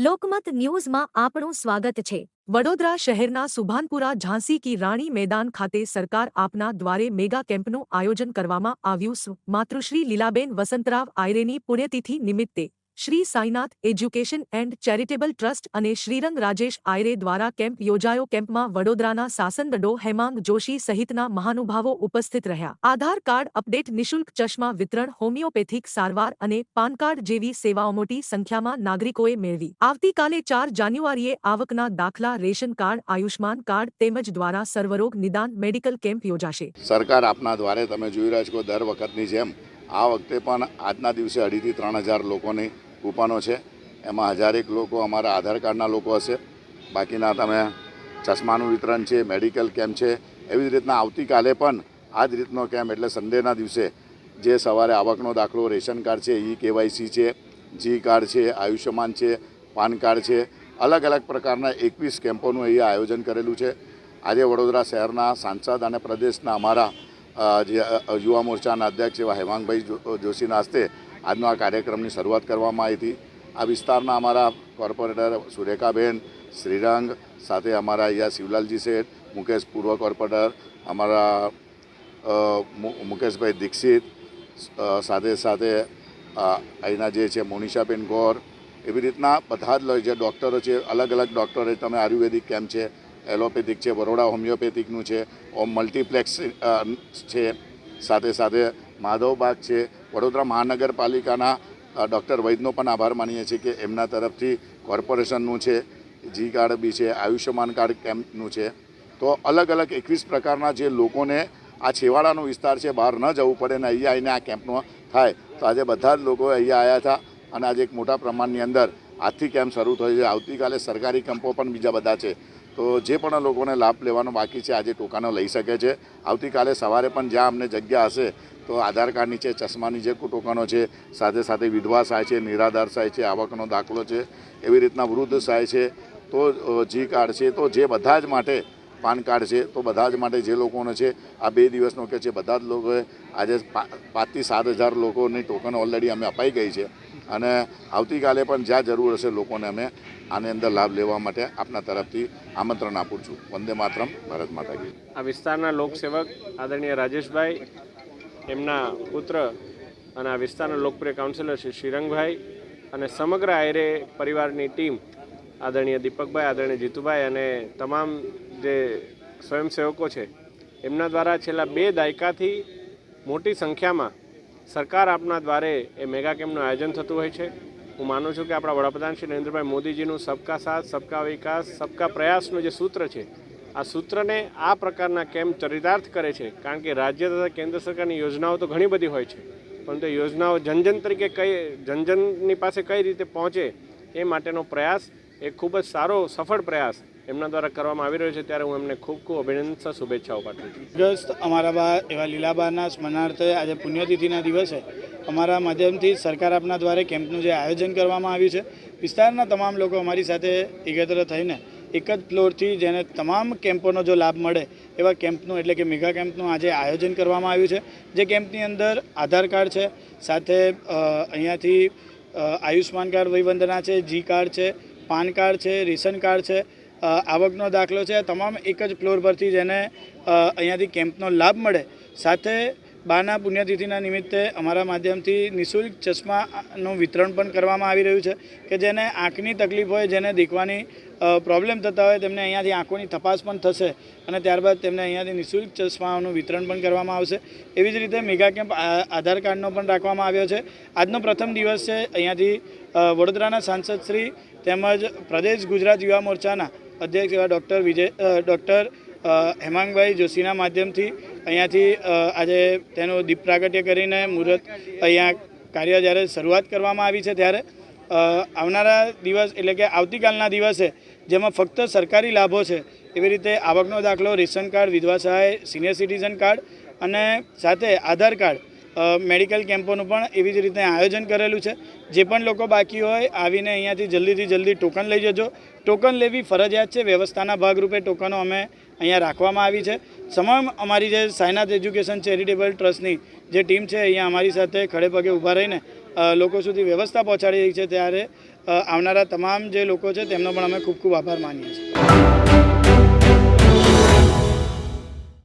લોકમત ન્યૂઝમાં આપણું સ્વાગત છે. વડોદરા શહેરના સુભાનપુરા ઝાંસી કી રાણી મેદાન ખાતે સરકાર આપના દ્વારે મેગા કેમ્પનું આયોજન કરવામાં આવ્યું. માતૃશ્રી લીલાબેન વસંતરાવ આયરેની પુણ્યતિથિ નિમિત્તે Shri Sainath education and charitable trust અને શ્રીરંગ રાજેશ આયરે દ્વારા કેમ્પ યોજાયો. કેમ્પમાં વડોદરાના સાસનદડો હેમાંગ જોશી સહિતના મહાનુભાવો ઉપસ્થિત રહ્યા. આધાર કાર્ડ અપડેટ નિશુલ્ક ચશ્મા વિતરણ, હોમિયોપેથિક સારવાર અને પાન કાર્ડ જેવી સેવાઓ મોટી સંખ્યામાં નાગરિકોએ મેળવી. આવતીકાલે ચાર જાન્યુઆરીએ આવકના દાખલા, રેશન કાર્ડ, આયુષ્માન કાર્ડ તેમજ દ્વારા સર્વરોગ નિદાન મેડિકલ કેમ્પ યોજાશે. સરકાર આપના દ્વારે તમે જોઈ રહ્યા છો દર વખતની જેમ આ વખતે પણ આજના દિવસે અઢીથી ત્રણ હજાર લોકોની કૂપનો છે. એમાં હજારેક લોકો અમારા આધાર કાર્ડના લોકો હશે. બાકીના તમે ચશ્માનું વિતરણ છે, મેડિકલ કેમ્પ છે, એવી જ રીતના આવતીકાલે પણ આ જ રીતનો કેમ્પ એટલે સન્ડેના દિવસે જે સવારે આવકનો દાખલો, રેશન કાર્ડ છે ઈ કેવાયસી છે, જી કાર્ડ છે, આયુષ્યમાન છે, પાન કાર્ડ છે, અલગ અલગ પ્રકારના એકવીસ કેમ્પોનું અહીંયા આયોજન કરેલું છે. આજે વડોદરા શહેરના સાંસદ અને પ્રદેશના અમારા જે યુવા મોરચાના અધ્યક્ષ એવા હેમાંગભાઈ જોશીના હસ્તે આજનો આ કાર્યક્રમની શરૂઆત કરવામાં આવી હતી. આ વિસ્તારના અમારા કોર્પોરેટર સુરેખાબેન, શ્રીરંગ, સાથે અમારા અહીંયા શિવલાલજી શેઠ, મુકેશ પૂર્વ કોર્પોરેટર, અમારા મુકેશભાઈ દીક્ષિત સાથે સાથે અહીંના જે છે મોનિષાબેન ગોર, એવી રીતના બધા જ જે ડૉક્ટરો છે, અલગ અલગ ડૉક્ટરો, તમે આયુર્વેદિક કેમ્પ છે, એલોપેથિક છે, બરોડા હોમિયોપેથિકનું છે, ઓમ મલ્ટીપ્લેક્સ છે, સાથે સાથે માધવબાગ છે વડોદરા મહાનગરપાલિકાના ડૉક્ટર વૈદનો પણ આભાર માનીએ છીએ કે એમના તરફથી કોર્પોરેશનનું છે, જી કાર્ડ બી છે, આયુષ્યમાન કાર્ડ કેમ્પનું છે. તો અલગ અલગ એકવીસ પ્રકારના જે લોકોને આ છેવાડાનો વિસ્તાર છે, બહાર ન જવું પડે ને અહીંયા આવીને આ કેમ્પનો થાય. તો આજે બધા જ લોકો અહીંયા આવ્યા હતા અને આજે એક મોટા પ્રમાણની અંદર આજથી કેમ્પ શરૂ થયો છે. આવતીકાલે સરકારી કેમ્પો પણ બીજા બધા છે. તો જે પણ લોકોને લાભ લેવાનો બાકી છે, આજે ટોકાનો લઈ શકે છે. આવતીકાલે સવારે પણ જ્યાં અમને જગ્યા હશે તો આધાર કાર્ડ નીચે ચશ્માની જે ટોકનો છે, સાથે સાથે વિધવા સહાય છે, નિરાધાર સહાય છે, આવકનો દાખલો છે, એવી રીતના વૃદ્ધ સહાય છે. તો જી કાર્ડ છે, તો જે બધા જ માટે પાન કાર્ડ છે, તો બધા જ માટે જે લોકોને છે, આ બે દિવસનો કે છે, બધા જ લોકોએ આજે પાંચથી સાત હજાર લોકોની ટોકન ઓલરેડી અમે અપાઈ ગઈ છે. અને આવતીકાલે પણ જ્યાં જરૂર હશે લોકોને અમે આની અંદર લાભ લેવા માટે આપના તરફથી આમંત્રણ આપું છું. વંદે માતરમ, ભારત માતા આ વિસ્તારના લોકસેવક આદરણીય રાજેશભાઈ એમના પુત્ર અને આ વિસ્તારના લોકપ્રિય કાઉન્સિલર શ્રી શ્રીરંગભાઈ અને સમગ્ર આયરે પરિવારની ટીમ આદરણીય દીપકભાઈ, આદરણીય જીતુભાઈ અને તમામ જે સ્વયંસેવકો છે, એમના દ્વારા છેલ્લા બે દાયકાથી મોટી સંખ્યામાં સરકાર આપના દ્વારે એ મેગા કેમ્પનું આયોજન થતું હોય છે. હું માનું છું કે આપણા વડાપ્રધાન શ્રી નરેન્દ્રભાઈ મોદીજીનું સબકા સાથ, સબકા વિકાસ, સબકા પ્રયાસનું જે સૂત્ર છે આ સૂત્રને આ પ્રકારના કેમ્પ ચરિતાર્થ કરે છે, કારણ કે રાજ્ય તથા કેન્દ્ર સરકારની યોજનાઓ તો ઘણી બધી હોય છે. પરંતુ એ યોજનાઓ જનજન તરીકે કઈ, જનજનની પાસે કઈ રીતે પહોંચે એ માટેનો પ્રયાસ એ ખૂબ જ સારો, સફળ પ્રયાસ એમના દ્વારા કરવામાં આવી રહ્યો છે. ત્યારે હું એમને ખૂબ ખૂબ અભિનંદન, શુભેચ્છાઓ પાઠવું છું. ગ્રસ્ત અમારા બા, એવા લીલાબાના સ્મરણાર્થે આજે પુણ્યતિથિના દિવસે અમારા માધ્યમથી સરકાર આપના દ્વારા કેમ્પનું જે આયોજન કરવામાં આવ્યું છે, વિસ્તારના તમામ લોકો અમારી સાથે એકત્ર થઈને એક જ ફ્લોરથી જેને તમામ કેમ્પોનો જો લાભ મળે એવા કેમ્પનું, એટલે કે મેગા કેમ્પનું આજે આયોજન કરવામાં આવ્યું છે. જે કેમ્પની અંદર આધાર કાર્ડ છે, સાથે અહીંયાથી આયુષ્માન કાર્ડ વયવંદના છે, જી કાર્ડ છે, પાન કાર્ડ છે, રેશન કાર્ડ છે આવકનો દાખલો છે તમામ એક જ ફ્લોર પરથી જેને અહીંયાથી કેમ્પનો લાભ મળે. સાથે બાના પુણ્યતિથિના નિમિત્તે અમારા માધ્યમથી નિઃશુલ્ક ચશ્માનું વિતરણ પણ કરવામાં આવી રહ્યું છે કે જેને આંખની તકલીફ હોય, જેને દેખવાની પ્રોબ્લેમ થતા હોય, તેમને અહીંયાથી આંખોની તપાસ પણ થશે અને ત્યારબાદ તેમને અહીંયાથી નિઃશુલ્ક ચશ્માઓનું વિતરણ પણ કરવામાં આવશે. એવી જ રીતે મેગા કેમ્પ આધાર કાર્ડનો પણ રાખવામાં આવ્યો છે. આજનો પ્રથમ દિવસ છે, અહીંયાથી વડોદરાના સાંસદ શ્રી તેમજ પ્રદેશ ગુજરાત યુવા મોરચાના અધ્યક્ષ એવા ડૉક્ટર વિજય ડૉક્ટર હેમાંગભાઈ જોશીના માધ્યમથી અહીંયાથી આજે તેનું દીપ પ્રાગટ્ય કરીને મુહૂર્ત અહીંયા કાર્ય જ્યારે શરૂઆત કરવામાં આવી છે ત્યારે આવનારા દિવસ એટલે કે આવતીકાલના દિવસે જેમાં ફક્ત સરકારી લાભો છે, એવી રીતે આવકનો દાખલો, રેશન કાર્ડ, વિધવા સહાય, સિનિયર સિટીઝન કાર્ડ અને સાથે આધાર કાર્ડ મેડિકલ કેમ્પોનું પણ એવી જ રીતે આયોજન કરેલું છે. જે પણ લોકો બાકી હોય આવીને અહીંયાથી જલ્દીથી જલ્દી ટોકન લઈ જજો. ટોકન લેવી ફરજિયાત છે. વ્યવસ્થાના ભાગરૂપે ટોકનો અમે અહીંયા રાખવામાં આવી છે. તમામ અમારી જે સાયનાથ એજ્યુકેશન ચેરિટેબલ ટ્રસ્ટની જે ટીમ છે અહીંયા અમારી સાથે ખડે પગે ઊભા રહીને લોકો સુધી વ્યવસ્થા પહોંચાડી રહી છે. ત્યારે આવનારા તમામ જે લોકો છે, તેમનો પણ અમે ખૂબ ખૂબ આભાર માનીએ છીએ.